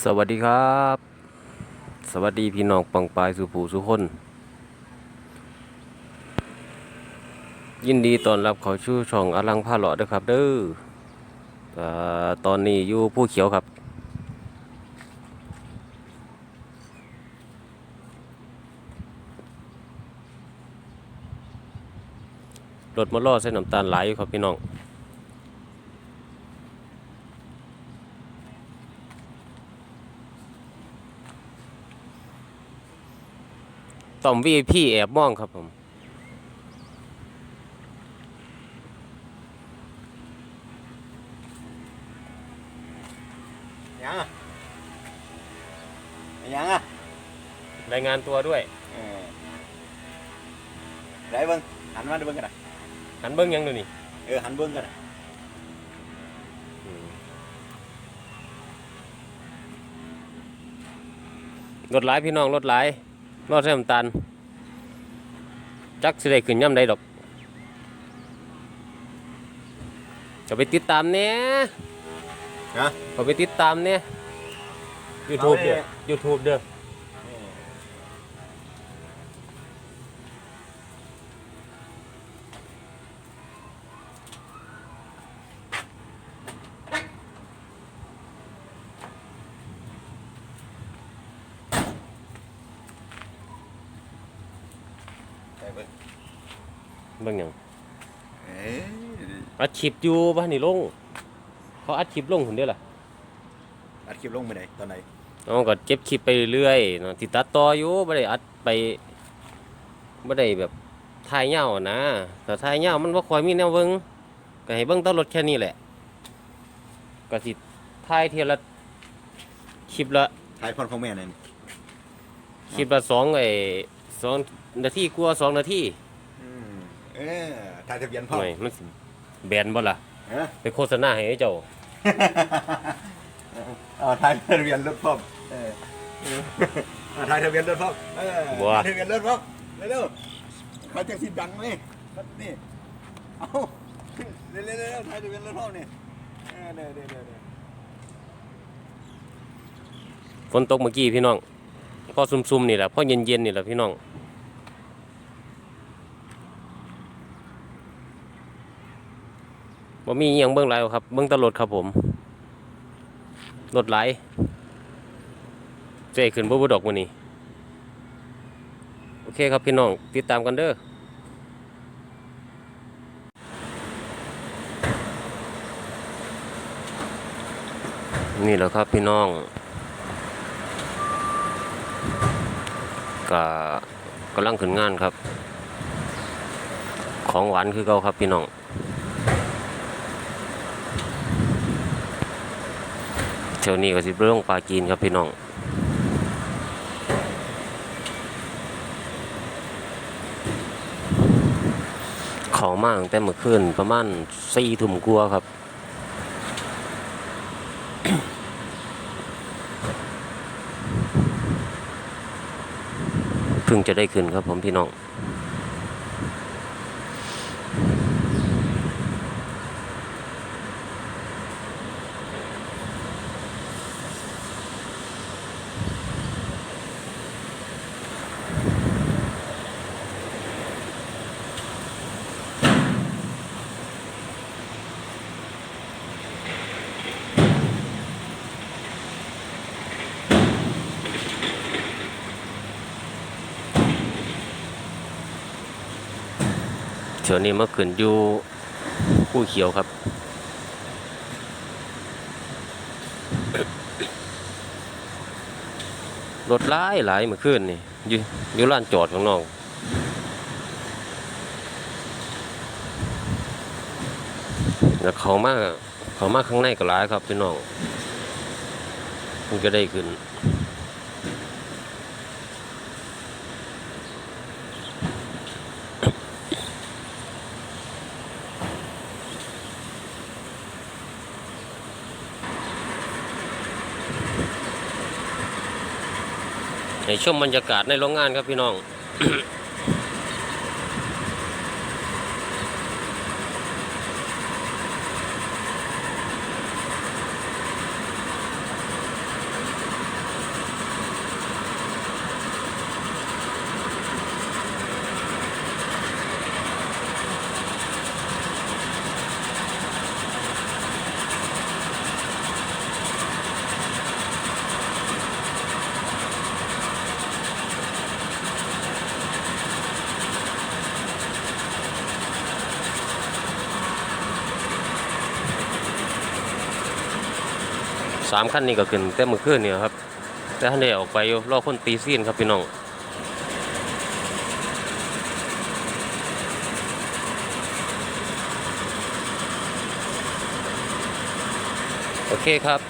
สวัสดีครับ สวัสดีพี่น้องปังปายสุผูสุคน ยินดีต้อนรับเขาชูช่องอลังผ้าหล่อด้วยครับเด้อตอนนี้อยู่ผู้เขียวครับ รถมาล่อเส้นน้ำตาลไหลายอยู่ครับพี่น้อง ต่อม VIP แอบมองครับผม ยังอะยังอะรายงานตัวด้วยเออได้เบิ้งหันมาดูเบิ้งกันนะหันเบิ้งยังดูนี่เออหันเบิ้งกันนะรถหลายพี่น้องรถหลาย รอดเส้นน้ำตาล จักสิได้ขึ้นย่ำใดดอกก็ไปติดตามเนี่ยนะก็ไปติดตามเนี่ยยูทูบเด้อยูทูบเด้อ เบิ้งเบิ่งหยังเอ้ยอัดคลิปอยู่บ้านนี่ลง เขาอัดคลิปลงคนเดียวล่ะอัดคลิปลงไปไหนตอนไหนเอาก็เก็บคลิปไปเรื่อยๆเนาะติดตัดต่ออยู่ไม่ได้อัดไปไม่ได้แบบถ่ายเงาวนะแต่ถ่ายเงาวมันว่าคอยมีแนวเบิ้งก็ให้เบิ้งแต้นรถแค่นี้แหละก็สิถ่ายเทียละคลิปละถ่ายพรของแม่นั่นคลิปละสองไอ้ สองนาทีกว่าสองนาทีอืมเออถ่ายทะเบียนพ่อหน่อยมันสิแบนบ่ล่ะเออไปโฆษณาให้เจ้า เอาถ่ายทะเบียนรถพ่อเออเออเอาถ่ายทะเบียนรถพ่อเออบัว ถ่ายทะเบียนรถพ่อเร็วๆเขาจะสิดังไหมนี่เอาเร็วๆๆถ่ายทะเบียนรถพ่อนี่เออเดี๋ยวๆๆๆฝนตกเมื่อกี้พี่น้องพอซุ่มๆนี่แหละพอเย็นๆนี่แหละพี่น้อง บ่มีอหยังเบื้องหลายหรครับ เบื้องตรถครับผมรถไหลเจ๊ขึ้นบ่บ่ดอกมื้อนี้ โอเคครับพี่น้อง ติดตามกันเด้อนี่แหละครับพี่น้องก็กำลังขึ้นงานครับ ของหวานคือเก่าครับพี่น้อง เช้านี้ก็สิไปลงปลาจีนครับพี่น้องเขามาตั้งแต่เมื่อคืนประมาณสี่ทุ่มกลัวครับเพิ่งจะได้ขึ้นครับผมพี่น้อง เช้านี้เมื่อคืนอยู่ผู้เขียวครับ รถหลายหลายเมื่อคืนนี่อยู่อยู่ลานจอดของน้องแล้วเขามาเขามาข้างในก็หลายครับพี่น้องมันก็ได้ขึ้น ในช่วงบรรยากาศในโรงงานครับพี่น้อง สามขั้นนี้ก็ขึ้นแต่เมื่อคืนนี่ครับ แต่ท่านได้ออกไปอยู่รอคนตีซีนครับพี่น้องโอเคครับ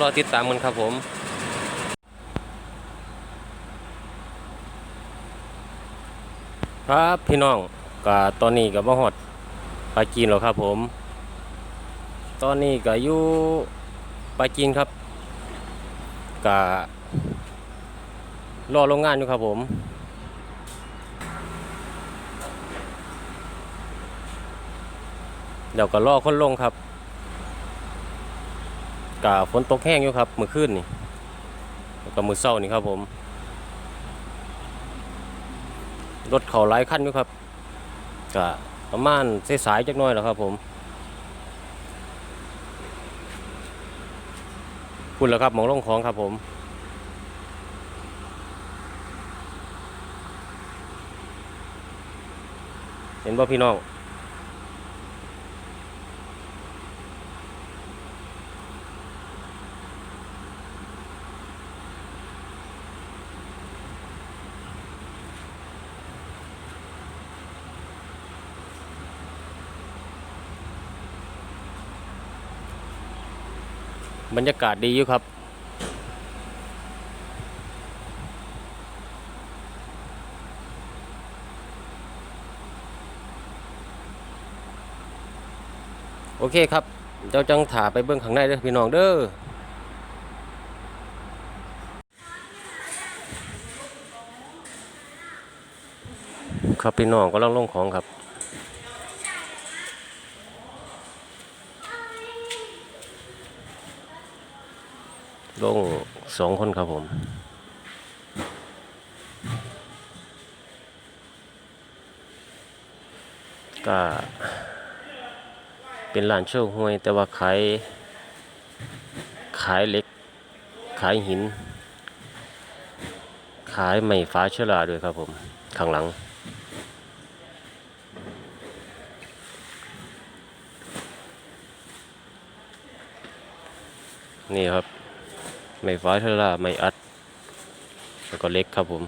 รอติดตามกันครับผมครับพี่น้องก็ตอนนี้ก็มาฮอดปลาจีนแล้วครับผม ตอนนี้ก็อยู่ ปลาจีนครับก็รอโรงงานอยู่ครับผมเดี๋ยวก็รอคนลงครับกะฝนตกแห้งอยู่ครับเมื่อคืนนี่แล้วก็มือเศร้านี่ครับผม รถเขาหลายคันอยู่ครับก็ประมาณสายจักหน้อยแล้วครับผม คุณแล้วครับหมองลงของครับผมเห็นบ่พี่น้อง บรรยากาศดีอยู่ครับ โอเคครับ เจ้าจังถาไปเบื้องข้างในเด้อพี่น้องเด้อครับพี่น้องก็ลังลงของครับ ลงสองคนครับผมก็เป็นร้านโชว์หวย แต่ว่าขายขายเหล็ก ขายหิน ขายไม้ฟ้าเชื้อราด้วยครับผมข้างหลัง นี่ครับ ไม่ฟ้าทอร่าไม่อัด แล้วก็เล็กครับผม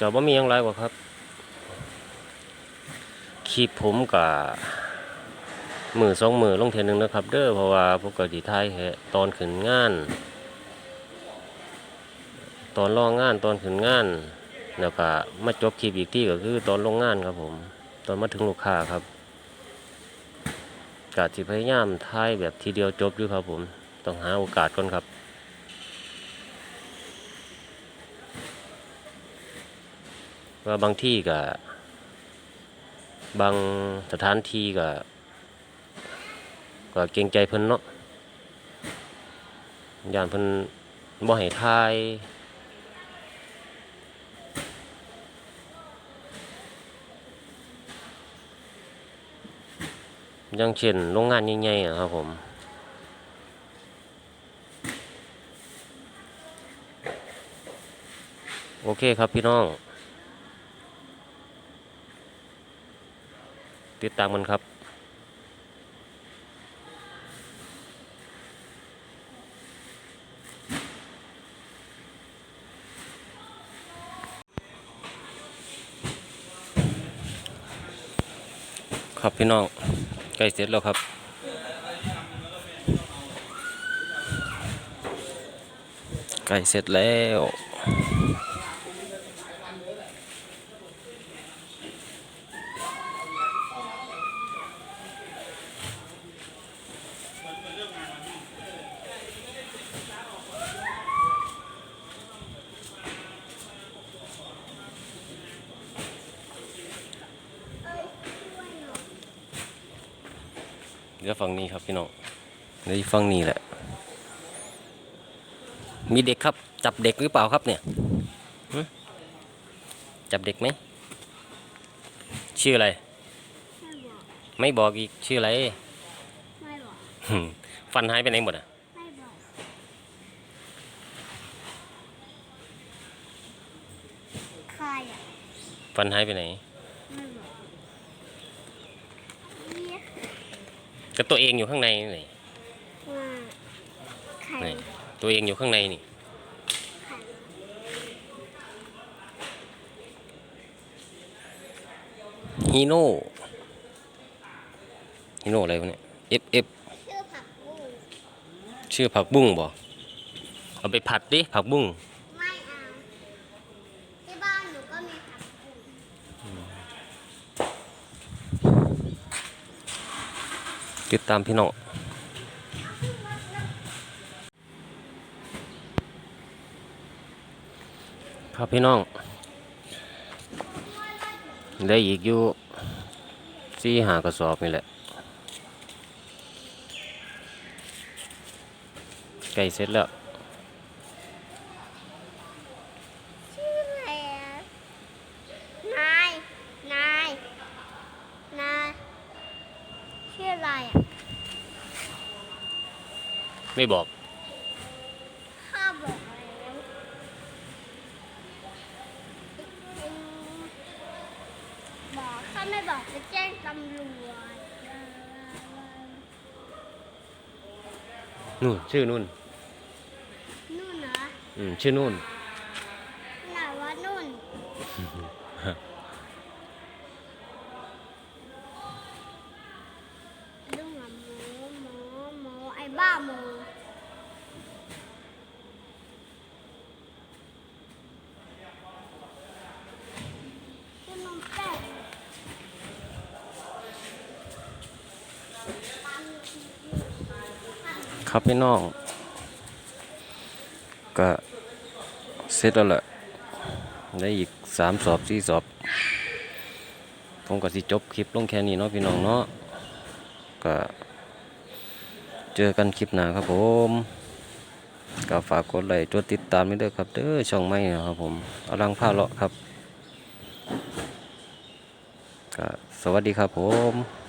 จะว่ามีอย่างไรกว่าครับคลิปผมกับมือสองมือลงเทนหนึ่งนะครับ เด้อเพราะว่าปกติไทยแค่ตอนขึ้นงาน ตอนรองงานตอนขึ้นงานแล้วก็มาจบคลิปอีกที่ก็คือตอนลงงานครับผม ตอนมาถึงลูกค้าครับกาสิพยายามถ่ายแบบทีเดียวจบอยู่ครับผม ต้องหาโอกาสก่อนครับ ว่าบางที่ก็บางสถานที่ก็ก็เกรงใจเพิ่นเนาะย่านเพิ่นบ่ให้ทายอย่างเช่นโรงงานใหญ่ๆอะครับผมโอเคครับพี่น้อง ติดตามกันครับ ครับพี่น้องใกล้เสร็จแล้วครับใกล้เสร็จแล้ว เหลือฝั่งนี้ครับพี่น้องเหลืออีกฝั่งนี้แหละ มีเด็กครับ จับเด็กหรือเปล่าครับเนี่ยหึจับเด็กไหมชื่ออะไร ไม่บอกไม่บอกอีกชื่ออะไรไม่บอกหึฟันหายไปไหนหมดอะไม่บอกใครอะฟันหายไปไหน ไม่บอกเนี่ย ก็ตัวเองอยู่ข้างในนี่ว่าใครนี่ตัวเองอยู่ข้างในนี่ใครฮีโน่ฮีโน่อะไรวะเนี่ย F F ชื่อผักบุ้งชื่อผักบุ้งบ่เอาไปผัดดิผักบุ้ง ไม่เอาที่บ้านหนูก็มีผักบุ้ง ติดตามพี่น้องครับพี่น้องได้อีกอยู่สี่หากระสอบนี่แหละใกล้เสร็จแล้ว ชื่ออะไรอะนาย นาย นาย ชื่ออะไรอะ ไม่บอก ข้าบอกแล้วอืมบอกถ้าไม่บอกจะแจ้งตำรวจนู่น ชื่อนู่นนู่นเหรอ อืม ชื่อนู่นไหนว่านู่น ลุงอะหมูหมูหมูไอ้บ้าหมูชื่อนมแป้ง ครับพี่น้อง ก็เสร็จแล้วแหละได้อีกสามสอบสี่สอบ ผมก็สิจบคลิปลงแค่นี้เนาะพี่น้องเนาะก็เจอกันคลิปหน้าครับผมก็ฝากกดไลค์กดติดตามไว้ด้วยครับเด้อช่องใหม่นะครับผมอลังผ้าเลาะครับก็สวัสดีครับผม